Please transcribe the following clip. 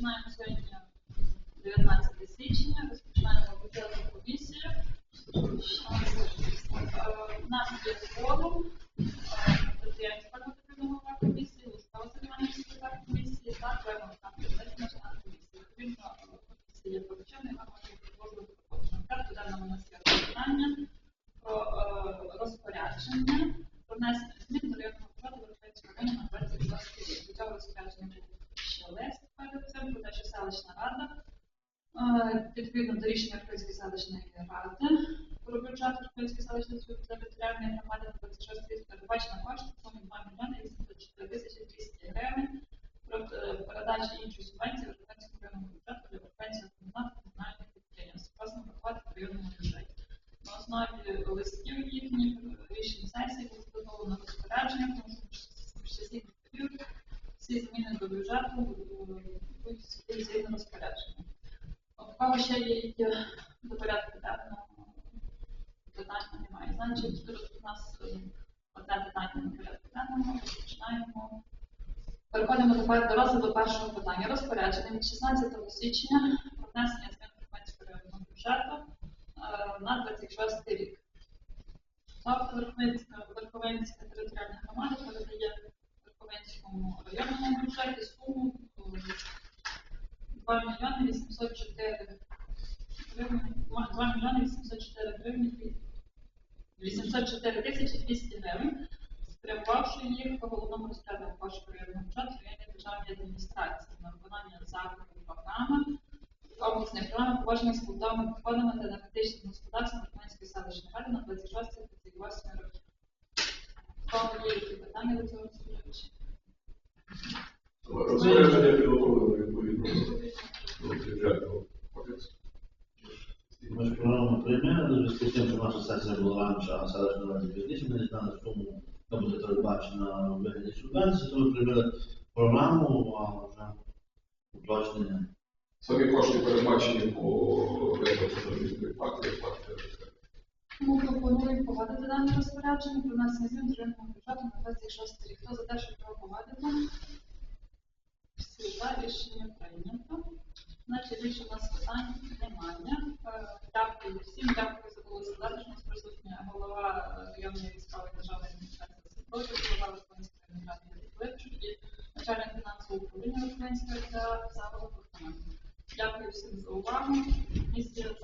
Розпочинаємо сьогодні 19 січня, розпочинаємо бюджетну комісію. Е, У нас є форум, Тетяна Спортивна голова комісії, Лускава Семенівна секретар комісії та Андрій член комісії. Відповідно, комісія є поручений, вам може розвитку робочого порядку. Денному у нас є питання про е, розпорядження про внесення відповідно до рішення Європейської селищної ради про бюджет Європейської селищної територіальної громади на 26 рік передбачено кошти в сумі 2 мільйони 804 тисячі 200 гривень про е, передачу іншої субвенції Європейського районного бюджету для Європейського комунального комунальних підприємств. Власне, врахувати в районному бюджеті. На основі листів їхніх рішень сесії було підготовлено розпорядження, тому що в часів період всі зміни до бюджету е, будуть згідно розпорядження. У кого ще є до порядку денного питання немає. Значить, у нас одне питання на порядку денному. Починаємо. Переходимо тепер до розгляду першого питання. Розпорядження від 16 січня про внесення змін Хмельницького районного бюджету е, на 26 рік. Верховинська, Верховинська територіальна громада передає Верховинському районному бюджеті суму 2 мільйони 804 гривні, 2 мільйони 804 гривні, 804 тисячі 200 гривень, спрямувавши їх по головному розпоряднику коштів районного бюджету районної державної адміністрації на виконання заходів програми, обласної програми поважних з побутовими відходами та енергетичним господарством Верховинської селищної ради на 26-28 роки. Кого є які питання до цього розповідача? Розпорядження підготовлено відповідно до бюджетного кодексу. Ми ж програму приймемо, до зв'язку з тим, що наша сесія була раніше, а селищна раді пізніше, ми не знали, чому це буде передбачено в вигляді субвенції, то ми програму, а вже уточнення. Самі кошти передбачені по заробітної плати, виплати Тому пропоную погодити дане розпорядження про внесення змін до ринку бюджету на 26 рік. Хто за те, щоб його погодити? Всі за рішення прийнято. Значить, більше у нас питань Кам'янська та Закладу Дякую всім за увагу. Місце